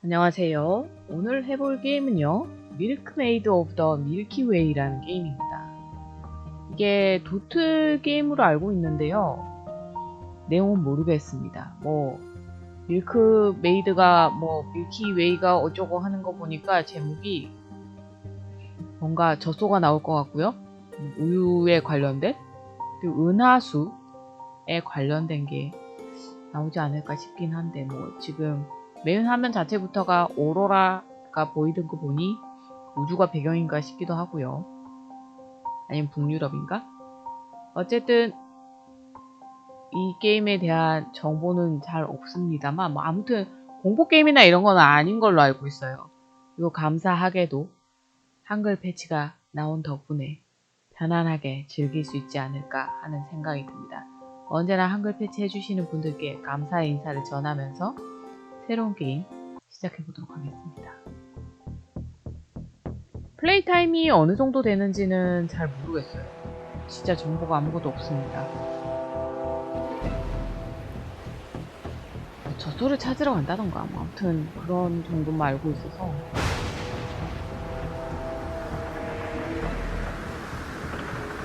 안녕하세요. 오늘 해볼 게임은요. 밀크메이드 오브 더 밀키웨이라는 게임입니다. 이게 도트 게임으로 알고 있는데요. 내용은 모르겠습니다. 뭐 밀크메이드가 뭐 밀키웨이가 어쩌고 하는 거 보니까 제목이 뭔가 젖소가 나올 것 같고요. 음, 우유에 관련된 그리고 은하수에 관련된 게 나오지 않을까 싶긴 한데 뭐 지금 메인 화면 자체부터가 오로라가 보이는 거 보니 우주가 배경인가 싶기도 하고요. 아니면 북유럽인가? 어쨌든 이 게임에 대한 정보는 잘 없습니다만 뭐 아무튼 공포 게임이나 이런 건 아닌 걸로 알고 있어요. 그리고 감사하게도 한글 패치가 나온 덕분에 편안하게 즐길 수 있지 않을까 하는 생각이 듭니다. 언제나 한글 패치 해주시는 분들께 감사의 인사를 전하면서 새로운 게임 시작해 보도록 하겠습니다. 플레이 타임이 어느 정도 되는지는 잘 모르겠어요. 진짜 정보가 아무것도 없습니다. 뭐 저소를 찾으러 간다던가 뭐 아무튼 그런 정도만 알고 있어서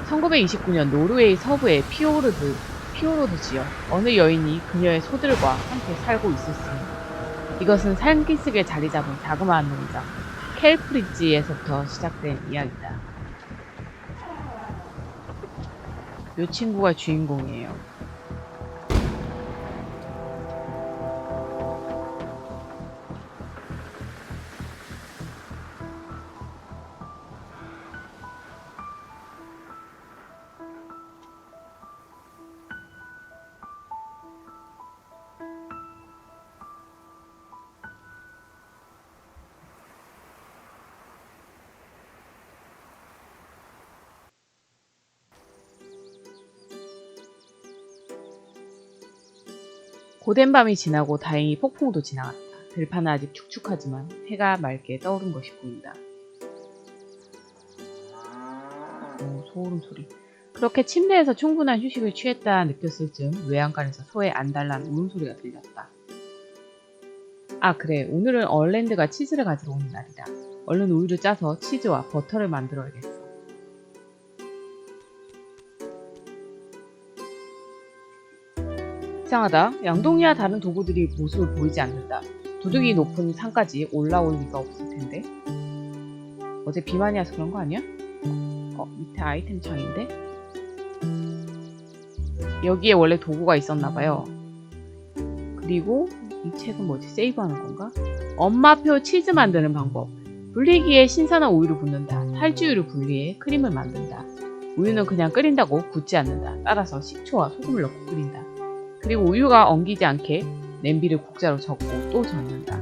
(1929년) 노르웨이 서부의 피오르드 피오로드 지역 어느 여인이 그녀의 소들과 함께 살고 있었으니 이것은 산기슭에 자리 잡은 자그마한 농장 켈프리지에서부터 시작된 이야기다. 요 친구가 주인공이에요. 고된 밤이 지나고 다행히 폭풍우도 지나갔다. 들판은 아직 축축하지만 해가 맑게 떠오른 것이 보인다. 오, 소름 소리. 그렇게 침대에서 충분한 휴식을 취했다 느꼈을 즈음 외양간에서 소의 안달난 울음소리가 들렸다. 아 그래 오늘은 얼랜드가 치즈를 가지러 오는 날이다. 얼른 우유를 짜서 치즈와 버터를 만들어야겠어. 이상하다. 양동이와 다른 도구들이 모습을 보이지 않는다. 도둑이 높은 산까지 올라올 리가 없을 텐데. 어제 비 많이 와서 그런 거 아니야? 어, 밑에 아이템 창인데? 여기에 원래 도구가 있었나봐요. 그리고 이 책은 뭐지? 세이브하는 건가? 엄마표 치즈 만드는 방법. 불리기에 신선한 우유를 붓는다. 탈주유를 분리해 크림을 만든다. 우유는 그냥 끓인다고 굳지 않는다. 따라서 식초와 소금을 넣고 끓인다. 그리고 우유가 엉기지 않게 냄비를 국자로 접고 또 젓는다.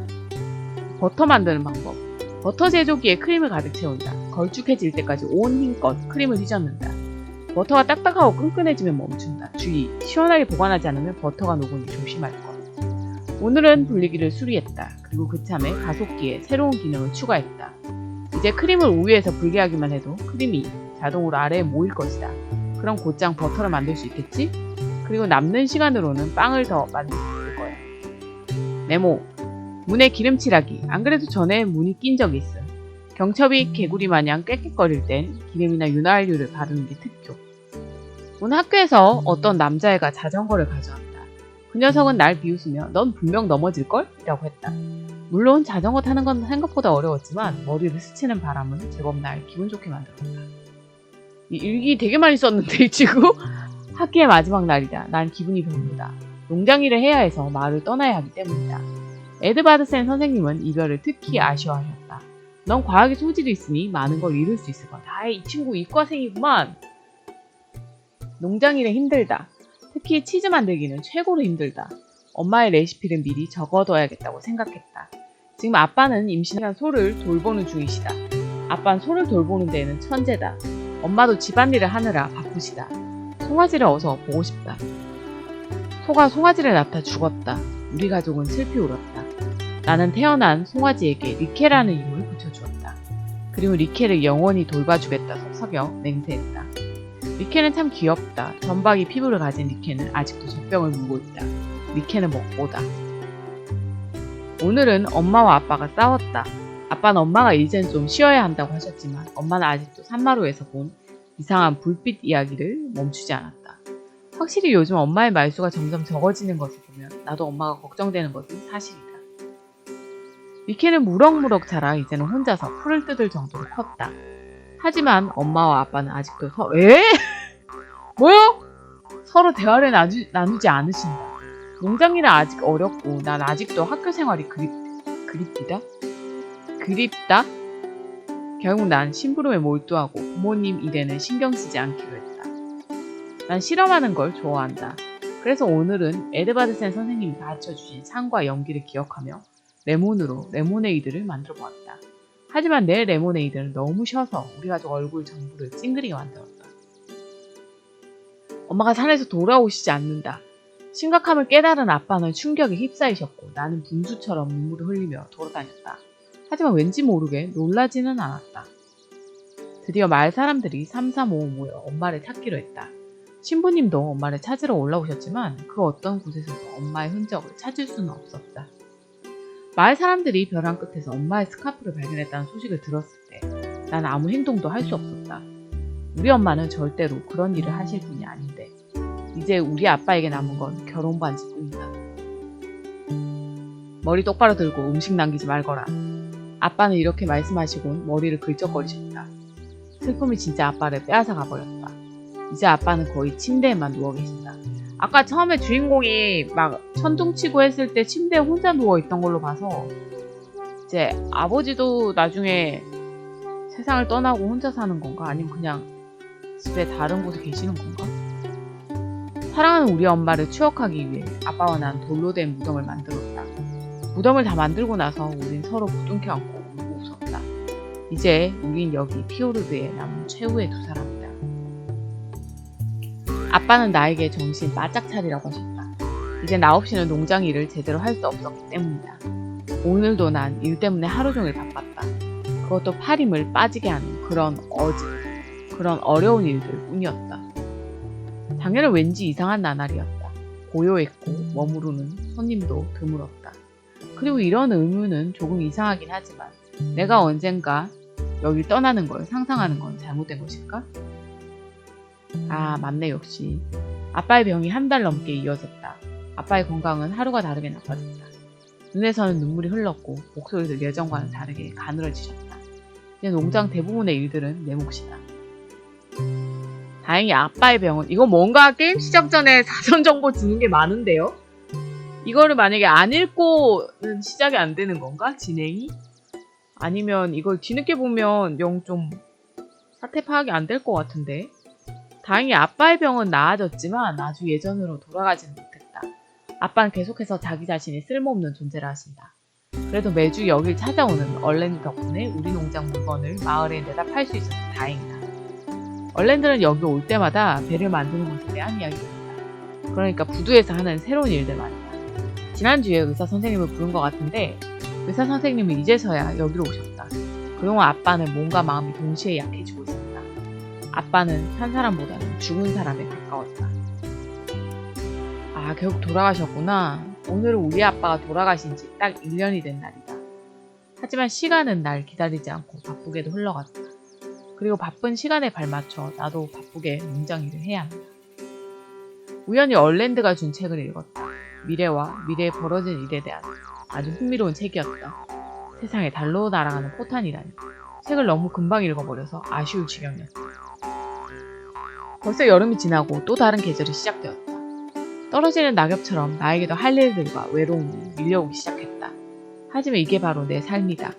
버터 만드는 방법. 버터 제조기에 크림을 가득 채운다. 걸쭉해질 때까지 온 힘껏 크림을 휘젓는다. 버터가 딱딱하고 끈끈해지면 멈춘다. 주의, 시원하게 보관하지 않으면 버터가 녹으니 조심할 것. 오늘은 분리기를 수리했다. 그리고 그참에 가속기에 새로운 기능을 추가했다. 이제 크림을 우유에서 분리하기만 해도 크림이 자동으로 아래에 모일 것이다. 그럼 곧장 버터를 만들 수 있겠지? 그리고 남는 시간으로는 빵을 더 만들 수 있을 거야. 메모. 문에 기름칠하기. 안 그래도 전에 문이 낀 적이 있어. 경첩이 개구리 마냥 꽥꽥거릴 땐 기름이나 윤활유를 바르는 게 특효. 오늘 학교에서 어떤 남자애가 자전거를 가져왔다. 그 녀석은 날 비웃으며 넌 분명 넘어질걸? 이라고 했다. 물론 자전거 타는 건 생각보다 어려웠지만 머리를 스치는 바람은 제법 날 기분 좋게 만들었다. 이 일기 되게 많이 썼는데 이 친구? 학기의 마지막 날이다. 난 기분이 별로다. 농장 일을 해야 해서 마을을 떠나야 하기 때문이다. 에드바드센 선생님은 이별을 특히 아쉬워하셨다. 넌 과학에 소질이 있으니 많은 걸 이룰 수 있을 거다. 아이, 이 친구 이과생이구만. 농장 일은 힘들다. 특히 치즈 만들기는 최고로 힘들다. 엄마의 레시피를 미리 적어둬야겠다고 생각했다. 지금 아빠는 임신한 소를 돌보는 중이시다. 아빠는 소를 돌보는 데에는 천재다. 엄마도 집안일을 하느라 바쁘시다. 송아지를 어서 보고 싶다. 소가 송아지를 낳다 죽었다. 우리 가족은 슬피 울었다. 나는 태어난 송아지에게 리케라는 이름을 붙여주었다. 그리고 리케를 영원히 돌봐주겠다 속삭여 맹세했다. 리케는 참 귀엽다. 전박이 피부를 가진 리케는 아직도 젖병을 물고 있다. 리케는 먹보다. 오늘은 엄마와 아빠가 싸웠다. 아빠는 엄마가 이젠 좀 쉬어야 한다고 하셨지만 엄마는 아직도 산마루에서 본 이상한 불빛 이야기를 멈추지 않았다. 확실히 요즘 엄마의 말수가 점점 적어지는 것을 보면 나도 엄마가 걱정되는 것은 사실이다. 미케는 무럭무럭 자라 이제는 혼자서 풀을 뜯을 정도로 컸다. 하지만 엄마와 아빠는 아직도 서, 에? 뭐요? 서로 대화를 나누, 나누지 않으신다. 농장 일은 아직 어렵고 난 아직도 학교 생활이 그립, 그립디다? 그립다? 결국 난 심부름에 몰두하고 부모님 일에는 신경 쓰지 않기로 했다. 난 실험하는 걸 좋아한다. 그래서 오늘은 에드바드센 선생님이 가르쳐 주신 상과 연기를 기억하며 레몬으로 레모네이드를 만들어 보았다. 하지만 내 레모네이드는 너무 쉬어서 우리 가족 얼굴 전부를 찡그리게 만들었다. 엄마가 산에서 돌아오시지 않는다. 심각함을 깨달은 아빠는 충격에 휩싸이셨고 나는 분수처럼 눈물을 흘리며 돌아다녔다. 하지만 왠지 모르게 놀라지는 않았다. 드디어 마을 사람들이 삼삼오오 모여 엄마를 찾기로 했다. 신부님도 엄마를 찾으러 올라오셨지만 그 어떤 곳에서도 엄마의 흔적을 찾을 수는 없었다. 마을 사람들이 벼랑 끝에서 엄마의 스카프를 발견했다는 소식을 들었을 때 난 아무 행동도 할 수 없었다. 우리 엄마는 절대로 그런 일을 하실 분이 아닌데 이제 우리 아빠에게 남은 건 결혼 반지뿐이다. 머리 똑바로 들고 음식 남기지 말거라. 아빠는 이렇게 말씀하시곤 머리를 긁적거리셨다. 슬픔이 진짜 아빠를 빼앗아 가버렸다. 이제 아빠는 거의 침대에만 누워 계신다. 아까 처음에 주인공이 막 천둥치고 했을 때 침대에 혼자 누워 있던 걸로 봐서 이제 아버지도 나중에 세상을 떠나고 혼자 사는 건가? 아니면 그냥 집에 다른 곳에 계시는 건가? 사랑하는 우리 엄마를 추억하기 위해 아빠와 난 돌로 된 무덤을 만들었다. 무덤을 다 만들고 나서 우린 서로 부둥켜 안고 울고 웃었다. 이제 우린 여기 피오르드에 남은 최후의 두 사람이다. 아빠는 나에게 정신 바짝 차리라고 하셨다. 이제 나 없이는 농장 일을 제대로 할 수 없었기 때문이다. 오늘도 난 일 때문에 하루 종일 바빴다. 그것도 팔힘을 빠지게 하는 그런 어지, 그런 어려운 일들 뿐이었다. 작년은 왠지 이상한 나날이었다. 고요했고 머무르는 손님도 드물었다. 그리고 이런 의무는 조금 이상하긴 하지만 내가 언젠가 여길 떠나는 걸 상상하는 건 잘못된 것일까? 아, 맞네, 역시. 아빠의 병이 한 달 넘게 이어졌다. 아빠의 건강은 하루가 다르게 나빠졌다. 눈에서는 눈물이 흘렀고, 목소리도 예전과는 다르게 가늘어지셨다. 이제 농장 대부분의 일들은 내 몫이다. 다행히 아빠의 병은, 이거 뭔가 게임 시작 전에 사전 정보 주는 게 많은데요? 이거를 만약에 안 읽고는 시작이 안 되는 건가? 진행이? 아니면 이걸 뒤늦게 보면 영 좀 사태 파악이 안 될 것 같은데? 다행히 아빠의 병은 나아졌지만 아주 예전으로 돌아가지는 못했다. 아빠는 계속해서 자기 자신이 쓸모없는 존재라 하신다. 그래도 매주 여길 찾아오는 얼랜드 덕분에 우리 농장 물건을 마을에 내다 팔 수 있어서 다행이다. 얼랜드는 여기 올 때마다 배를 만드는 것에 대한 이야기입니다. 그러니까 부두에서 하는 새로운 일들 말이다. 지난주에 의사 선생님을 부른 것 같은데 의사 선생님은 이제서야 여기로 오셨다. 그동안 아빠는 몸과 마음이 동시에 약해지고 있었다. 아빠는 산 사람보다는 죽은 사람에 가까웠다. 아, 결국 돌아가셨구나. 오늘은 우리 아빠가 돌아가신 지 딱 1년이 된 날이다. 하지만 시간은 날 기다리지 않고 바쁘게도 흘러갔다. 그리고 바쁜 시간에 발맞춰 나도 바쁘게 농장 일을 해야 한다. 우연히 얼랜드가 준 책을 읽었다. 미래와 미래에 벌어진 일에 대한 아주 흥미로운 책이었다. 세상에 달로 날아가는 포탄이라니. 책을 너무 금방 읽어버려서 아쉬울 지경이었다. 벌써 여름이 지나고 또 다른 계절이 시작되었다. 떨어지는 낙엽처럼 나에게도 할 일들과 외로움이 밀려오기 시작했다. 하지만 이게 바로 내 삶이다.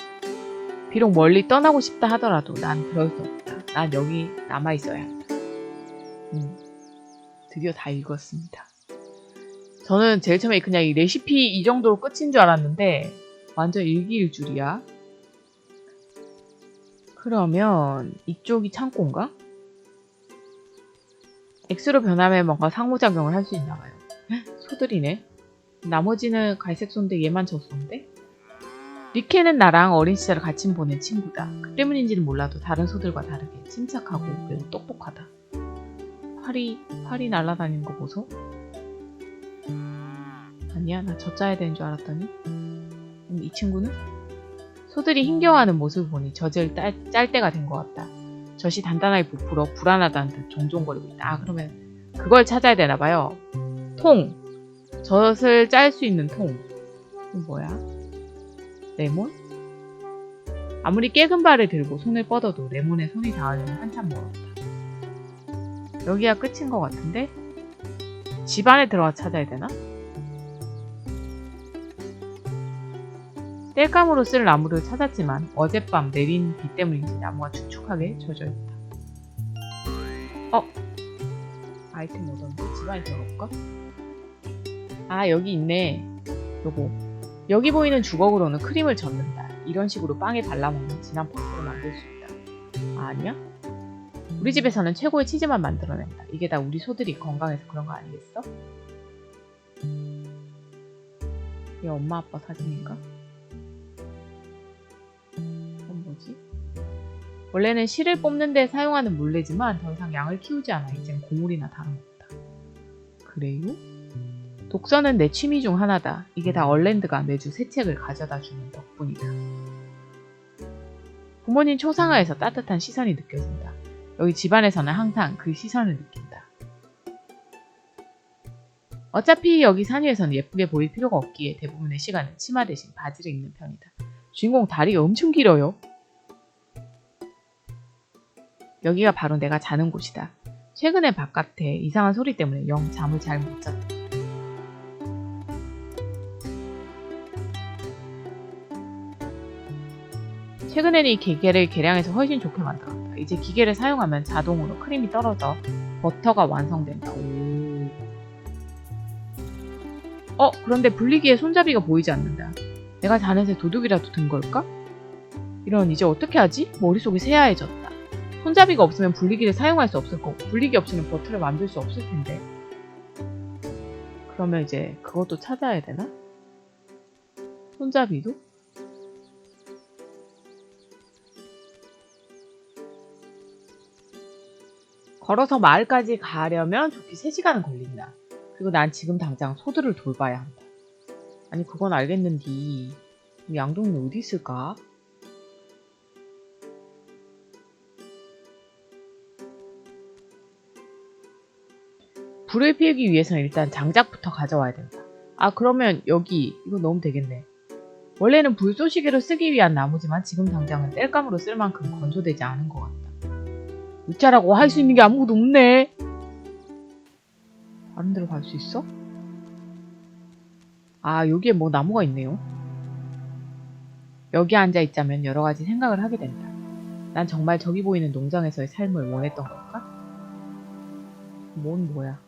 비록 멀리 떠나고 싶다 하더라도 난 그럴 수 없다. 난 여기 남아있어야 한다. 음, 드디어 다 읽었습니다. 저는 제일 처음에 그냥 이 레시피 이 정도로 끝인 줄 알았는데 완전 일기일 줄이야. 그러면 이쪽이 창고인가? X로 변하면 뭔가 상호작용을 할 수 있나 봐요. 소들이네. 나머지는 갈색 손인데 얘만 저 손인데? 리케는 나랑 어린 시절을 같이 보낸 친구다. 그 때문인지는 몰라도 다른 소들과 다르게 침착하고 그리고 똑똑하다. 활이, 활이 날아다니는 거 보소? 아니야, 나 젖자야 되는 줄 알았더니. 음, 이 친구는? 소들이 힘겨워하는 모습을 보니 젖을 딸, 짤 때가 된 것 같다. 젖이 단단하게 부풀어 불안하다는 듯 종종거리고 있다. 아, 그러면 그걸 찾아야 되나 봐요. 통. 젖을 짤 수 있는 통. 뭐야? 레몬? 아무리 깨금 발을 들고 손을 뻗어도 레몬에 손이 닿으려면 한참 멀었다. 여기가 끝인 것 같은데? 집 안에 들어가 찾아야 되나? 땔감으로 쓸 나무를 찾았지만 어젯밤 내린 비 때문인지 나무가 축축하게 젖어 있다. 어? 아이템 얻었는데 집 안에 들어갈까? 아 여기 있네. 요거. 여기 보이는 주걱으로는 크림을 젓는다. 이런 식으로 빵에 발라먹는 진한 버터를 만들 수 있다. 아, 아니야? 우리 집에서는 최고의 치즈만 만들어낸다. 이게 다 우리 소들이 건강해서 그런 거 아니겠어? 이게 엄마 아빠 사진인가? 원래는 실을 뽑는 데 사용하는 물레지만 더 이상 양을 키우지 않아. 이젠 고물이나 다름없다. 그래요? 독서는 내 취미 중 하나다. 이게 다 얼랜드가 매주 새 책을 가져다 주는 덕분이다. 부모님 초상화에서 따뜻한 시선이 느껴진다. 여기 집안에서는 항상 그 시선을 느낀다. 어차피 여기 산 위에서는 예쁘게 보일 필요가 없기에 대부분의 시간은 치마 대신 바지를 입는 편이다. 주인공 다리가 엄청 길어요. 여기가 바로 내가 자는 곳이다. 최근에 바깥에 이상한 소리 때문에 영 잠을 잘 못 잤다. 최근에는 이 기계를 개량해서 훨씬 좋게 만들었다. 이제 기계를 사용하면 자동으로 크림이 떨어져 버터가 완성된다. 오. 어, 그런데 분리기에 손잡이가 보이지 않는다. 내가 자는 새 도둑이라도 든 걸까? 이런 이제 어떻게 하지? 머릿속이 새하얘졌다. 손잡이가 없으면 분리기를 사용할 수 없을 거고 분리기 없이는 버터를 만들 수 없을 텐데. 그러면 이제 그것도 찾아야 되나? 손잡이도? 걸어서 마을까지 가려면 좋게 3시간은 걸린다. 그리고 난 지금 당장 소들을 돌봐야 한다. 아니 그건 알겠는디 양동이 어디 있을까? 불을 피우기 위해서는 일단 장작부터 가져와야 된다. 아 그러면 여기 이거 넣으면 되겠네. 원래는 불쏘시개로 쓰기 위한 나무지만 지금 당장은 땔감으로 쓸 만큼 건조되지 않은 것 같다. 어쩌라고 할 수 있는 게 아무것도 없네. 다른 데로 갈 수 있어? 아, 여기에 뭐 나무가 있네요. 여기 앉아 있자면 여러 가지 생각을 하게 된다. 난 정말 저기 보이는 농장에서의 삶을 원했던 걸까? 뭔 뭐야?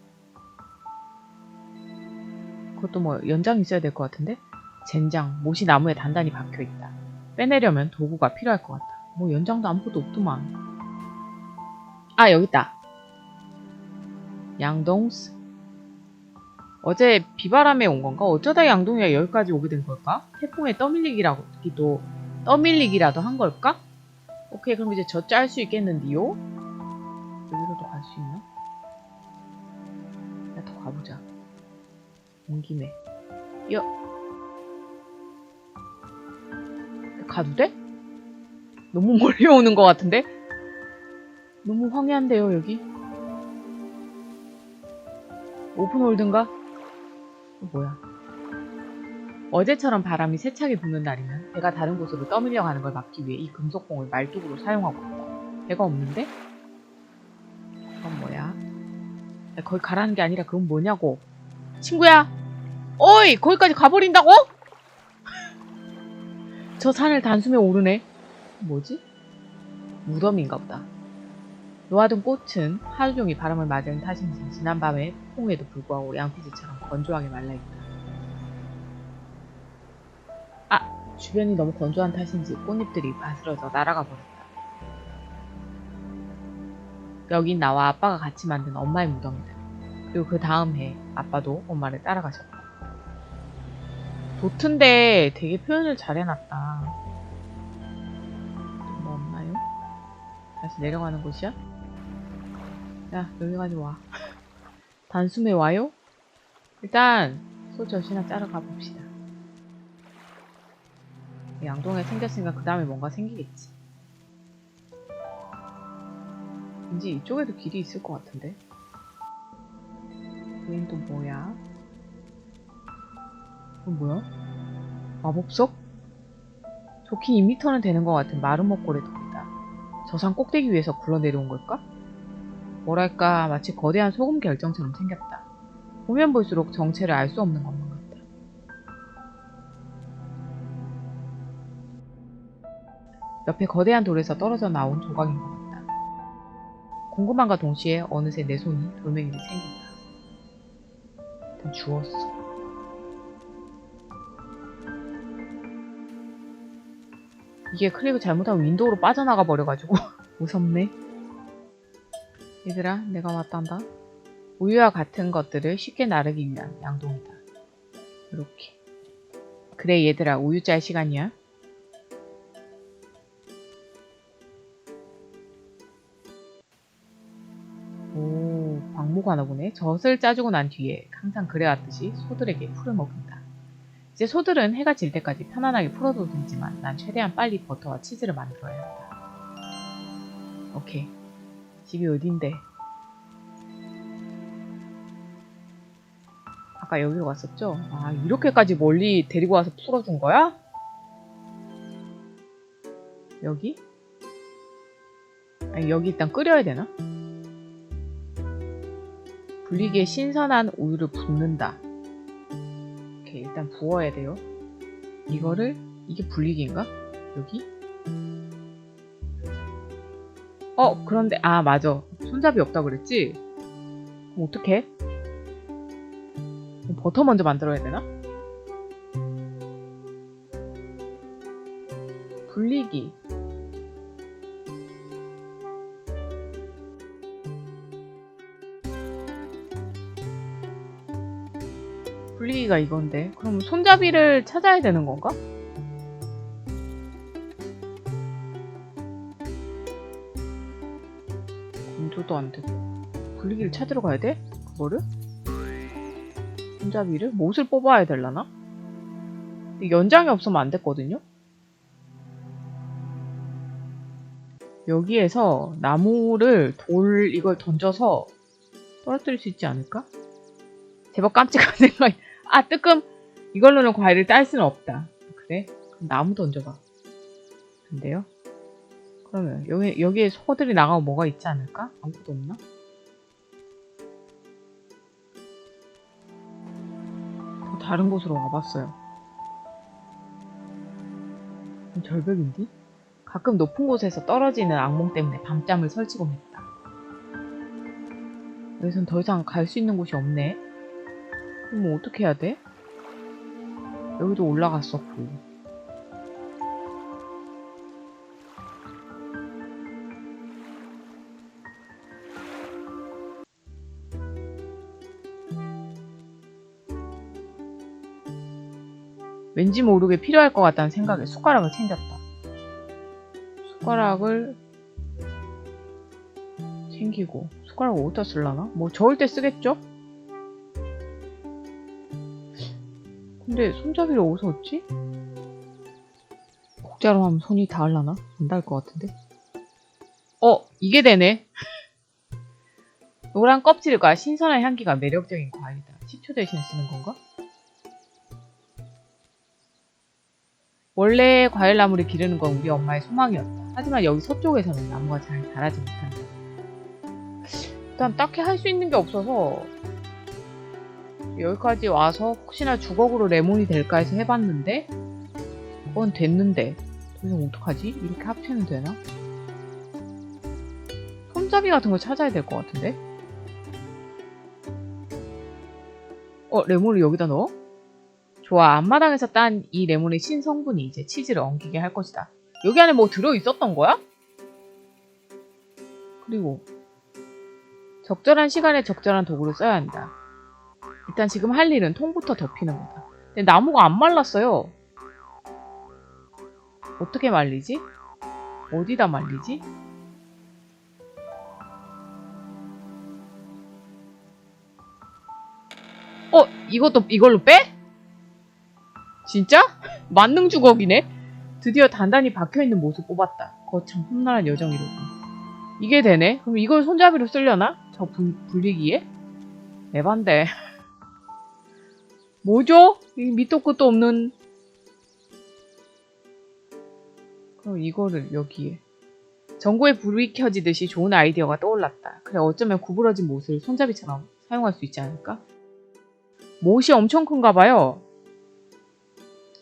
그것도 뭐 연장이 있어야 될 것 같은데? 젠장, 못이 나무에 단단히 박혀 있다. 빼내려면 도구가 필요할 것 같다. 뭐 연장도 아무것도 없더만. 아, 여기 있다. 양동스. 어제 비바람에 온 건가? 어쩌다 양동이가 여기까지 오게 된 걸까? 태풍에 떠밀리기라도, 떠밀리기라도 한 걸까? 오케이, 그럼 이제 저 짤 수 있겠는데요? 여기로도 갈 수 있나? 온 김에. 여. 가도 돼? 너무 멀리 오는 것 같은데? 너무 황해한데요, 여기? 오픈홀든가? 어, 뭐야. 어제처럼 바람이 세차게 부는 날이면 배가 다른 곳으로 떠밀려 가는 걸 막기 위해 이 금속봉을 말뚝으로 사용하고 있다. 배가 없는데? 그건 뭐야? 야, 거기 가라는 게 아니라 그건 뭐냐고. 친구야! 어이! 거기까지 가버린다고? 저 산을 단숨에 오르네. 뭐지? 무덤인가 보다. 놓아둔 꽃은 하루 종일 바람을 맞은 탓인지 지난밤의 폭풍에도 불구하고 양피지처럼 건조하게 말라있다. 아! 주변이 너무 건조한 탓인지 꽃잎들이 바스러져 날아가 버렸다. 여긴 나와 아빠가 같이 만든 엄마의 무덤이다. 그리고 그 다음 해 아빠도 엄마를 따라가셨다. 도트인데 되게 표현을 잘 해놨다. 뭐 없나요? 다시 내려가는 곳이야? 야, 여기까지 와. 단숨에 와요? 일단, 소젖이나 짜러 가봅시다. 양동에 생겼으니까 그 다음에 뭔가 생기겠지. 왠지 이쪽에도 길이 있을 것 같은데. 여긴 또 뭐야? 이건 뭐야? 마법석? 좋긴 2m는 되는 것 같은 마른 목골의 돌이다. 저산 꼭대기 위에서 굴러내려온 걸까? 뭐랄까 마치 거대한 소금 결정처럼 생겼다. 보면 볼수록 정체를 알 수 없는 것만 같다. 옆에 거대한 돌에서 떨어져 나온 조각인 것 같다. 궁금함과 동시에 어느새 내 손이 돌멩이를 챙긴다. 주웠어. 이게 클릭을 잘못하면 윈도우로 빠져나가 버려가지고 무섭네. 얘들아, 내가 왔단다. 우유와 같은 것들을 쉽게 나르기 위한 양동이다. 이렇게. 그래, 얘들아, 우유 짤 시간이야. 오, 방목 하나 보네. 젖을 짜주고 난 뒤에 항상 그래왔듯이 소들에게 풀을 먹인다. 이제 소들은 해가 질 때까지 편안하게 풀어도 되지만 난 최대한 빨리 버터와 치즈를 만들어야 한다. 오케이. 집이 어딘데? 아까 여기로 갔었죠? 아, 이렇게까지 멀리 데리고 와서 풀어준 거야? 여기? 아니, 여기 일단 끓여야 되나? 불리기에 신선한 우유를 붓는다. 이렇게 일단 부어야 돼요. 이거를 이게 불리기인가? 여기? 어 그런데 아 맞아 손잡이 없다 그랬지? 그럼 어떡해? 버터 먼저 만들어야 되나? 불리기가 이건데 그럼 손잡이를 찾아야 되는 건가? 건조도 안 되고 불리기를 찾으러 가야 돼? 그거를? 손잡이를? 못을 뽑아야 되려나? 연장이 없으면 안 됐거든요? 여기에서 나무를 돌 이걸 던져서 떨어뜨릴 수 있지 않을까? 제법 깜찍한 생각이 아 뜨끔 이걸로는 과일을 딸 수는 없다 그래? 그럼 나무 던져봐 근데요? 그러면 여기, 여기에 소들이 나가면 뭐가 있지 않을까? 아무것도 없나? 또 다른 곳으로 와봤어요 음, 절벽인디? 가끔 높은 곳에서 떨어지는 악몽 때문에 밤잠을 설치곤 했다 여기선 더 이상 갈 수 있는 곳이 없네 뭐 어떻게 해야 돼? 여기도 올라갔었고 왠지 모르게 필요할 것 같다는 생각에 숟가락을 챙겼다. 숟가락을 챙기고 숟가락을 어디다 쓸라나? 뭐 저을 때 쓰겠죠? 근데 손잡이를 어디서 얻지? 국자로 하면 손이 닿을라나? 안 닿을 것 같은데? 어! 이게 되네! 노란 껍질과 신선한 향기가 매력적인 과일이다. 식초 대신 쓰는 건가? 원래 과일 나무를 기르는 건 우리 엄마의 소망이었다. 하지만 여기 서쪽에서는 나무가 잘 자라지 못한다. 일단 딱히 할 수 있는 게 없어서 여기까지 와서 혹시나 주걱으로 레몬이 될까 해서 해봤는데 그건 됐는데 더 이상 어떡하지? 이렇게 합치면 되나? 손잡이 같은 걸 찾아야 될 것 같은데? 어, 레몬을 여기다 넣어? 좋아, 앞마당에서 딴 이 레몬의 신성분이 이제 치즈를 엉키게 할 것이다. 여기 안에 뭐 들어있었던 거야? 그리고 적절한 시간에 적절한 도구를 써야 한다. 일단 지금 할 일은 통부터 덮이는 거다. 근데 나무가 안 말랐어요. 어떻게 말리지? 어디다 말리지? 어, 이것도 이걸로 빼? 진짜? 만능 주걱이네? 드디어 단단히 박혀있는 모습 뽑았다. 거참 험난한 여정이로군. 이게 되네? 그럼 이걸 손잡이로 쓰려나? 저 불, 불리기에? 에반데. 뭐죠? 이 밑도 끝도 없는. 그럼 이거를 여기에. 전구에 불이 켜지듯이 좋은 아이디어가 떠올랐다. 그래, 어쩌면 구부러진 못을 손잡이처럼 사용할 수 있지 않을까? 못이 엄청 큰가 봐요.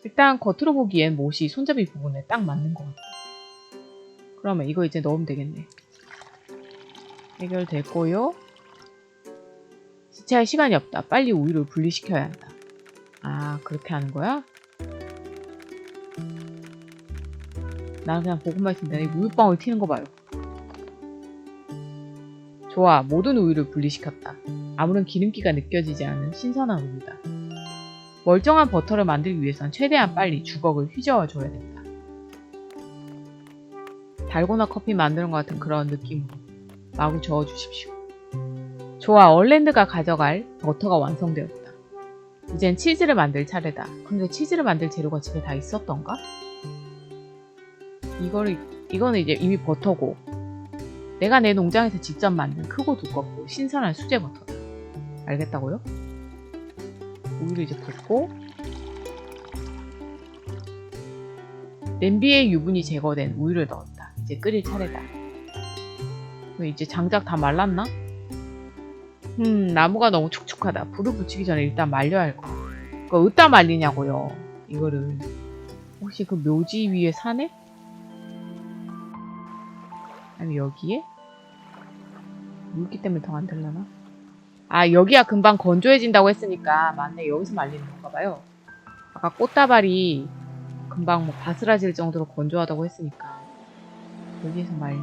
일단 겉으로 보기엔 못이 손잡이 부분에 딱 맞는 것 같다. 그러면 이거 이제 넣으면 되겠네. 해결됐고요. 지체할 시간이 없다. 빨리 우유를 분리시켜야 한다. 아, 그렇게 하는 거야? 나는 그냥 보고만 있으면 되네. 우유방울 튀는 거 봐요. 좋아. 모든 우유를 분리시켰다. 아무런 기름기가 느껴지지 않는 신선한 우유다. 멀쩡한 버터를 만들기 위해선 최대한 빨리 주걱을 휘저어 줘야 된다. 달고나 커피 만드는 것 같은 그런 느낌으로 마구 저어 주십시오. 좋아, 얼랜드가 가져갈 버터가 완성되었다. 이젠 치즈를 만들 차례다. 근데 치즈를 만들 재료가 집에 다 있었던가? 이거를, 이거는 이제 이미 버터고, 내가 내 농장에서 직접 만든 크고 두껍고 신선한 수제 버터다. 알겠다고요? 우유를 이제 붓고, 냄비에 유분이 제거된 우유를 넣었다. 이제 끓일 차례다. 이제 장작 다 말랐나? 음, 나무가 너무 축축하다. 불을 붙이기 전에 일단 말려야 할 거야. 그거 어디다 말리냐고요. 이거를. 혹시 그 묘지 위에 사네? 아니 여기에? 물기 때문에 더 안 들려나? 아 여기가 금방 건조해진다고 했으니까 맞네 여기서 말리는 건가 봐요. 아까 꽃다발이 금방 뭐 바스라질 정도로 건조하다고 했으니까 여기에서 말려.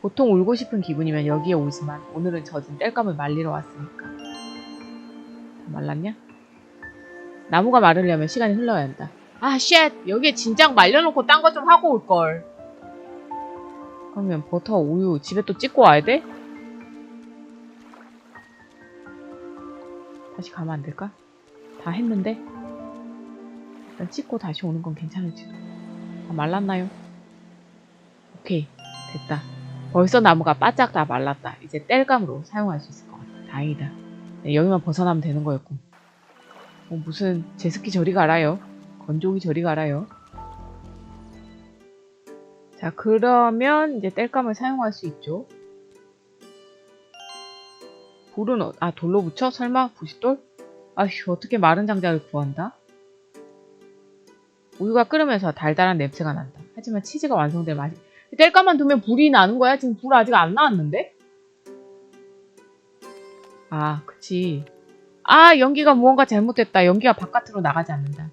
보통 울고 싶은 기분이면 여기에 오지만 오늘은 젖은 땔감을 말리러 왔으니까. 다 말랐냐? 나무가 마르려면 시간이 흘러야 한다. 아, 쉣! 여기에 진작 말려놓고 딴 거 좀 하고 올걸. 그러면 버터, 우유 집에 또 찍고 와야 돼? 다시 가면 안 될까? 다 했는데? 일단 찍고 다시 오는 건 괜찮을지도. 다 말랐나요? 오케이. 됐다. 벌써 나무가 바짝 다 말랐다. 이제 땔감으로 사용할 수 있을 것 같아. 다행이다. 네, 여기만 벗어나면 되는 거였고. 어, 무슨 제습기 저리 가라요. 건조기 저리 가라요. 자, 그러면 이제 땔감을 사용할 수 있죠. 불은, 어, 아, 돌로 붙여? 설마? 부싯돌? 아휴, 어떻게 마른 장작을 구한다? 우유가 끓으면서 달달한 냄새가 난다. 하지만 치즈가 완성될 맛이, 땔감만 두면 불이 나는 거야? 지금 불 아직 안 나왔는데? 아, 그치. 아, 연기가 무언가 잘못됐다. 연기가 바깥으로 나가지 않는다.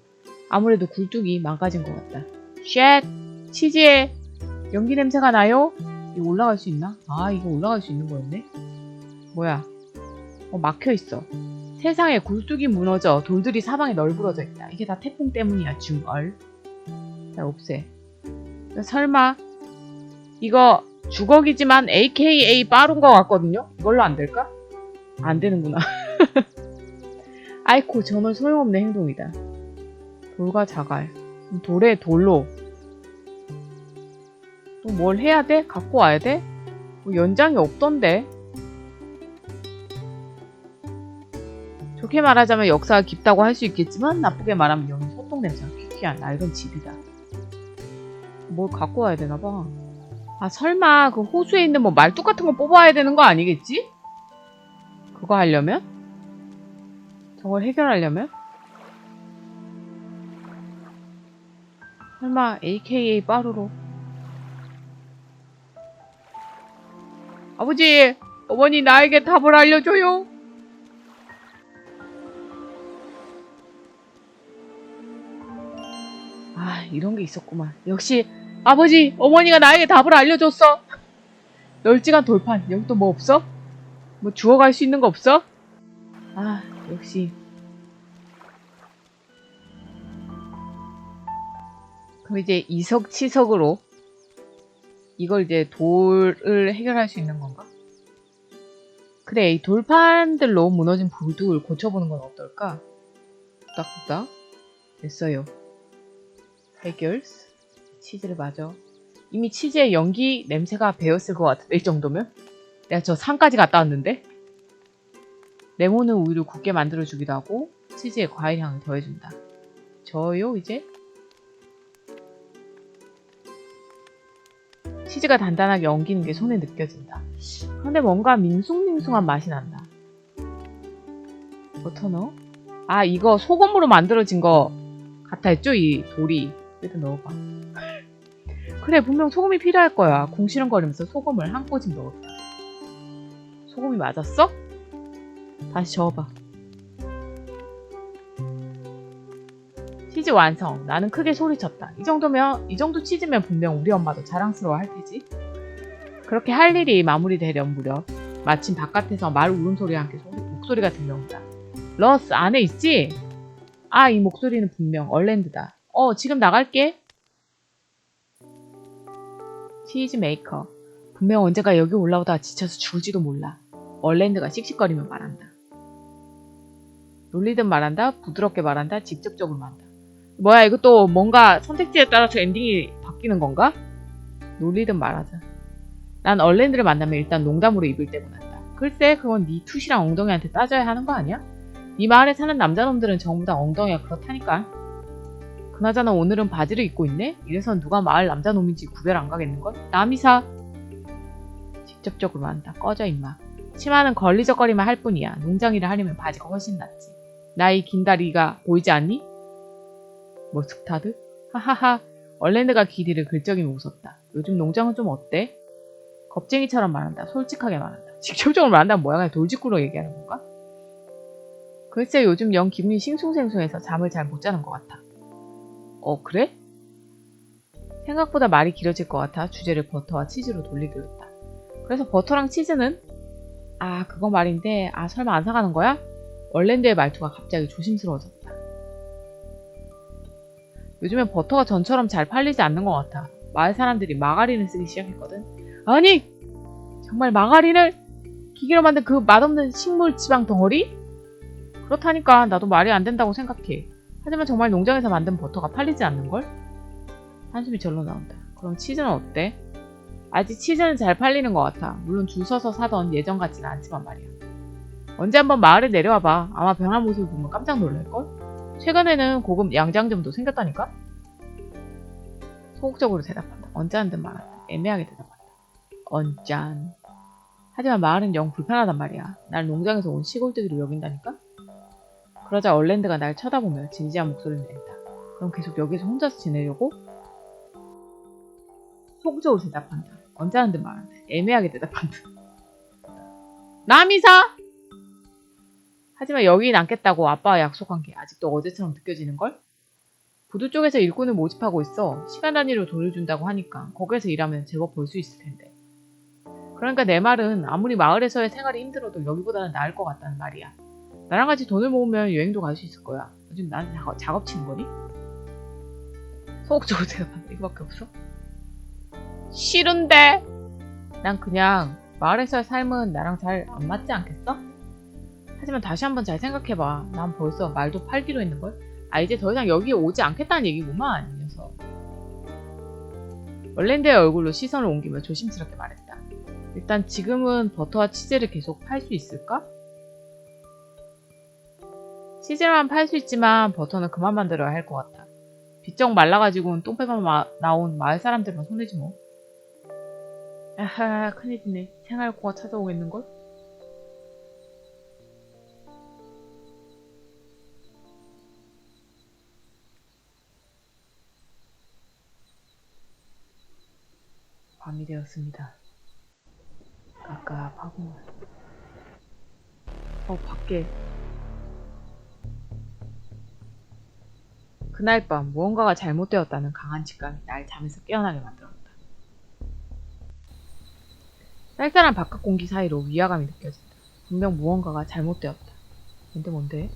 아무래도 굴뚝이 망가진 것 같다. 쉣! 치즈에 연기 냄새가 나요? 이거 올라갈 수 있나? 아, 이거 올라갈 수 있는 거였네? 뭐야? 어, 막혀 있어. 세상에 굴뚝이 무너져 돌들이 사방에 널브러져 있다. 이게 다 태풍 때문이야, 중얼. 자, 없애. 자, 설마 이거 주걱이지만 AKA 빠른 것 같거든요? 이걸로 안 될까? 안 되는구나. 아이코, 정말 소용없는 행동이다. 돌과 자갈. 돌에 돌로. 또 뭘 해야 돼? 갖고 와야 돼? 뭐 연장이 없던데. 좋게 말하자면 역사가 깊다고 할 수 있겠지만 나쁘게 말하면 여기 소똥 냄새가 퀴퀴한 낡은 집이다. 뭘 갖고 와야 되나 봐. 아 설마 그 호수에 있는 뭐 말뚝 같은 거 뽑아야 되는 거 아니겠지? 그거 하려면? 저걸 해결하려면? 설마 AKA 빠루로 아버지 어머니 나에게 답을 알려줘요 아 이런 게 있었구만 역시 아버지 어머니가 나에게 답을 알려줬어 널찍한 돌판 여기 또 뭐 없어? 뭐 주워갈 수 있는 거 없어? 아 역시 그럼 이제 이석 치석으로 이걸 이제 돌을 해결할 수 있는 건가? 그래, 이 돌판들로 무너진 불뚝을 고쳐보는 건 어떨까? 뚝딱뚝딱. 됐어요. 해결. 치즈를 맞아. 이미 치즈의 연기 냄새가 배었을 것 같은데, 이 정도면? 내가 저 산까지 갔다 왔는데? 레몬은 우유를 굵게 만들어주기도 하고, 치즈에 과일 향을 더해준다. 저요, 이제? 치즈가 단단하게 엉기는 게 손에 느껴진다. 그런데 뭔가 밍숭밍숭한 맛이 난다. 버터 넣어? 아, 이거 소금으로 만들어진 거 같아 했죠? 이 돌이. 그래도 넣어봐. 그래, 분명 소금이 필요할 거야. 궁시렁거리면서 소금을 한 꼬집 넣었다. 소금이 맞았어? 다시 저어봐. 치즈 완성. 나는 크게 소리쳤다. 이 정도면, 이 정도 치즈면 분명 우리 엄마도 자랑스러워 할 테지. 그렇게 할 일이 마무리되려는 무렵, 마침 바깥에서 말 울음소리와 함께 소리- 목소리가 들려온다. 러스, 안에 있지? 아, 이 목소리는 분명 얼랜드다. 어, 지금 나갈게. 치즈 메이커. 분명 언젠가 여기 올라오다가 지쳐서 죽을지도 몰라. 얼랜드가 씩씩거리며 말한다. 놀리듯 말한다, 부드럽게 말한다, 직접적으로 말한다. 뭐야, 이거 또 뭔가 선택지에 따라서 엔딩이 바뀌는 건가? 놀리듯 말하자. 난 얼랜드를 만나면 일단 농담으로 입을 떼고 난다. 글쎄, 그건 네 투시랑 엉덩이한테 따져야 하는 거 아니야? 네 마을에 사는 남자놈들은 전부 다 엉덩이가 그렇다니까. 그나저나 오늘은 바지를 입고 있네? 이래서 누가 마을 남자 놈인지 구별 안 가겠는걸? 남이사. 직접적으로 한다. 꺼져 임마. 치마는 걸리적거리만 할 뿐이야. 농장일을 하려면 바지가 훨씬 낫지. 나이 긴 다리가 보이지 않니? 뭐 스타드? 하하하. 얼랜드가 길이를 긁적이며 웃었다. 요즘 농장은 좀 어때? 겁쟁이처럼 말한다. 솔직하게 말한다. 직접적으로 말한다면 뭐야? 그냥 돌직구로 얘기하는 건가? 글쎄 요즘 영 기분이 싱숭생숭해서 잠을 잘 못 자는 것 같아. 어 그래? 생각보다 말이 길어질 것 같아 주제를 버터와 치즈로 돌리기로 했다. 그래서 버터랑 치즈는? 아 그거 말인데 아 설마 안 사가는 거야? 얼랜드의 말투가 갑자기 조심스러워졌다. 요즘엔 버터가 전처럼 잘 팔리지 않는 것 같아. 마을 사람들이 마가린을 쓰기 시작했거든. 아니! 정말 마가린을 기계로 만든 그 맛없는 식물 지방 덩어리? 그렇다니까 나도 말이 안 된다고 생각해. 하지만 정말 농장에서 만든 버터가 팔리지 않는걸? 한숨이 절로 나온다. 그럼 치즈는 어때? 아직 치즈는 잘 팔리는 것 같아. 물론 줄 서서 사던 예전 같지는 않지만 말이야. 언제 한번 마을에 내려와봐. 아마 변한 모습을 보면 깜짝 놀랄걸? 최근에는 고급 양장점도 생겼다니까? 소극적으로 대답한다. 언짢은 듯 말한다. 애매하게 대답한다. 언짢. 하지만 마을은 영 불편하단 말이야. 날 농장에서 온 시골뜨기로 여긴다니까? 그러자 얼랜드가 날 쳐다보며 진지한 목소리를 낸다. 그럼 계속 여기서 혼자서 지내려고? 소극적으로 대답한다. 언짢은 듯 말한다. 애매하게 대답한다. 남이사! 하지만 여기 남겠다고 아빠와 약속한 게 아직도 어제처럼 느껴지는걸? 부두 쪽에서 일꾼을 모집하고 있어. 시간 단위로 돈을 준다고 하니까 거기에서 일하면 제법 벌 수 있을 텐데. 그러니까 내 말은 아무리 마을에서의 생활이 힘들어도 여기보다는 나을 것 같다는 말이야. 나랑 같이 돈을 모으면 여행도 갈 수 있을 거야. 요즘 나는 작업, 작업 치는 거니? 소극적으로 대답한다. 이거밖에 없어? 싫은데! 난 그냥 마을에서의 삶은 나랑 잘 안 맞지 않겠어? 하지만 다시 한번 잘 생각해봐. 난 벌써 말도 팔기로 했는걸? 아, 이제 더 이상 여기에 오지 않겠다는 얘기구만, 이 녀석. 얼랜드의 얼굴로 시선을 옮기며 조심스럽게 말했다. 일단 지금은 버터와 치즈를 계속 팔 수 있을까? 치즈만 팔 수 있지만 버터는 그만 만들어야 할 것 같아. 비쩍 말라가지고는 똥배만 마- 나온 마을 사람들만 손해지 뭐. 아하 큰일이네. 생활고가 찾아오겠는걸? 밤이 되었습니다. 깝깝하구만. 어, 밖에. 그날 밤 무언가가 잘못되었다는 강한 직감이 날 잠에서 깨어나게 만들었다. 쌀쌀한 바깥 공기 사이로 위화감이 느껴진다. 분명 무언가가 잘못되었다. 근데 뭔데?